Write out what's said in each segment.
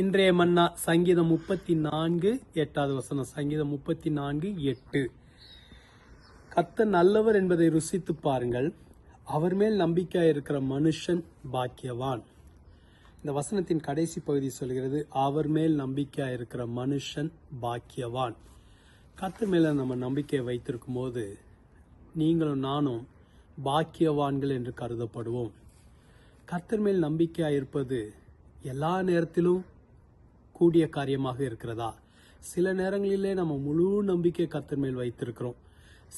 இன்றைய மன்னா சங்கீதம் முப்பத்தி நான்கு எட்டாவது வசனம் சங்கீதம் முப்பத்தி நான்கு எட்டு. கத்த நல்லவர் என்பதை ருசித்து பாருங்கள். அவர் மேல் நம்பிக்கையாக இருக்கிற மனுஷன் பாக்கியவான். இந்த வசனத்தின் கடைசி பகுதி சொல்கிறது அவர் மேல் நம்பிக்கையாக இருக்கிற மனுஷன் பாக்கியவான். கர்த்தர் மேல நம்ம நம்பிக்கையை வைத்திருக்கும் போது நீங்களும் நானும் பாக்கியவான்கள் என்று கருதப்படுவோம். கர்த்தர் மேல் நம்பிக்கையாக இருப்பது எல்லா நேரத்திலும் கூடிய காரியமாக இருக்கிறதா? சில நேரங்களிலே நம்ம முழு நம்பிக்கை கத்தர் மேல் வைத்திருக்கிறோம்.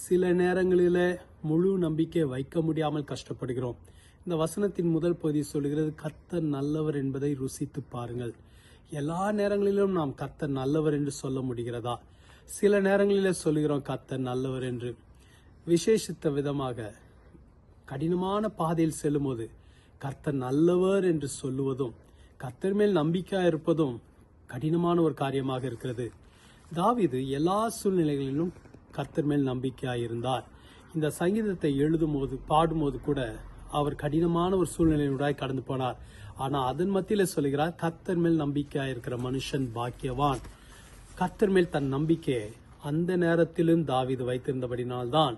சில நேரங்களிலே முழு நம்பிக்கை வைக்க முடியாமல் கஷ்டப்படுகிறோம். இந்த வசனத்தின் முதல் பகுதி சொல்கிறது கத்தர் நல்லவர் என்பதை ருசித்து பாருங்கள். எல்லா நேரங்களிலும் நாம் கர்த்தர் நல்லவர் என்று சொல்ல முடிகிறதா? சில நேரங்களிலே சொல்லுகிறோம் கர்த்தர் நல்லவர் என்று. விசேஷித்த விதமாக கடினமான பாதையில் செல்லும்போது கர்த்தர் நல்லவர் என்று சொல்லுவதும் கர்த்தர் மேல் நம்பிக்கையாக இருப்பதும் கடினமான ஒரு காரியமாக இருக்கிறது. தாவிது எல்லா சூழ்நிலைகளிலும் கர்த்தர் மேல் நம்பிக்கையாக இருந்தார். இந்த சங்கீதத்தை எழுதும் போது பாடும்போது கூட அவர் கடினமான ஒரு சூழ்நிலையுடாய் கடந்து போனார். ஆனால் அதன் மத்தியில் சொல்லுகிறார் கர்த்தர் மேல் நம்பிக்கையாக இருக்கிற மனுஷன் பாக்கியவான். கர்த்தர் மேல் தன் நம்பிக்கையை அந்த நேரத்திலும் தாவீது வைத்திருந்தபடினால்தான்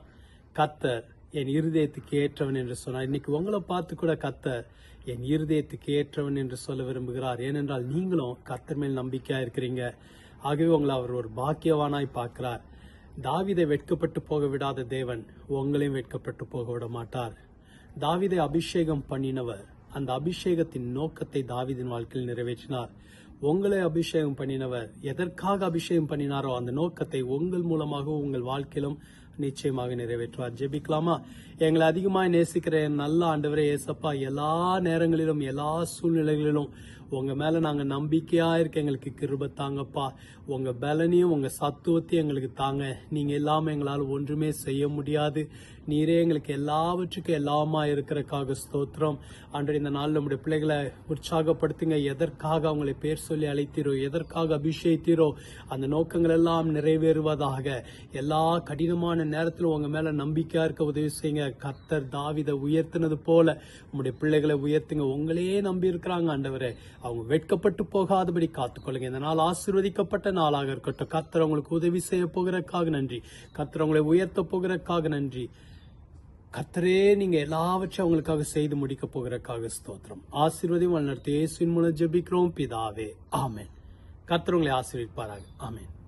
கர்த்தர் என் இருதயத்துக்கு ஏற்றவன் என்று சொன்னார். இன்னைக்கு உங்களை பார்த்து கூட கத்த என் இருதயத்துக்கு ஏற்றவன் என்று சொல்ல விரும்புகிறார். ஏனென்றால் நீங்களும் கத்தர் மேல் நம்பிக்கையா இருக்கிறீங்க. ஆகவே உங்களை அவர் ஒரு பாக்கியவானாய் பார்க்கிறார். தாவிதை வெட்கப்பட்டு போக விடாத தேவன் உங்களையும் வெட்கப்பட்டு போக விட மாட்டார். தாவிதை அபிஷேகம் பண்ணினவர் அந்த அபிஷேகத்தின் நோக்கத்தை தாவிதின் வாழ்க்கையில் நிறைவேற்றினார். உங்களை அபிஷேகம் பண்ணினவர் எதற்காக அபிஷேகம் பண்ணினாரோ அந்த நோக்கத்தை உங்கள் மூலமாக உங்கள் வாழ்க்கையிலும் நிச்சயமாக நிறைவேற்றுவார் ஜெபிக்கலாமா எங்களை அதிகமாக நேசிக்கிற நல்ல ஆண்டவரே ஏசப்பா எல்லா நேரங்களிலும் எல்லா சூழ்நிலைகளிலும் உங்கள் மேலே நாங்கள் நம்பிக்கையாக இருக்க எங்களுக்கு கிருப தாங்கப்பா. உங்கள் பலனையும் உங்கள் சத்துவத்தையும் எங்களுக்கு தாங்க. நீங்கள் எல்லாமே எங்களால் ஒன்றுமே செய்ய முடியாது. நீரே எங்களுக்கு எல்லாவற்றுக்கும் எல்லாமா இருக்கிறக்காக ஸ்தோத்திரம். அன்று இந்த நாள் நம்முடைய பிள்ளைகளை உற்சாகப்படுத்துங்க. எதற்காக அவங்களை பேர் சொல்லி அழைத்தீரோ எதற்காக அபிஷேகத்தீரோ அந்த நோக்கங்கள் எல்லாம் நிறைவேறுவதாக. எல்லா கடினமான நேரத்திலும் உங்கள் மேலே நம்பிக்கையாக இருக்க உதவி செய்யுங்க. கர்த்தர் தாவிதை உயர்த்தினது போல உங்களுடைய பிள்ளைகளை உயர்த்துங்க. உங்களையே நம்பி இருக்கிறாங்க ஆண்டவரே. அவங்க வெட்கப்பட்டு போகாதபடி காத்துக்கொள்ளுங்க. இந்த நாள் ஆசீர்வதிக்கப்பட்ட நாளாக இருக்கட்டும். கர்த்தர் உங்களுக்கு உதவி செய்ய போகிறக்காக நன்றி. கர்த்தர் உங்களை உயர்த்த போகிறக்காக நன்றி. கத்தரே நீங்க எல்லாவற்றையும் அவங்களுக்காக செய்து முடிக்க போகிறக்காக ஸ்தோத்திரம். ஆசீர்வதியும் வழிநடத்தி இயேசுவின் மூலம் ஜெபிக்கிறோம். பிதாவே ஆமேன். கர்த்தர் உங்களை ஆசீர்வதிப்பாராக. ஆமென்.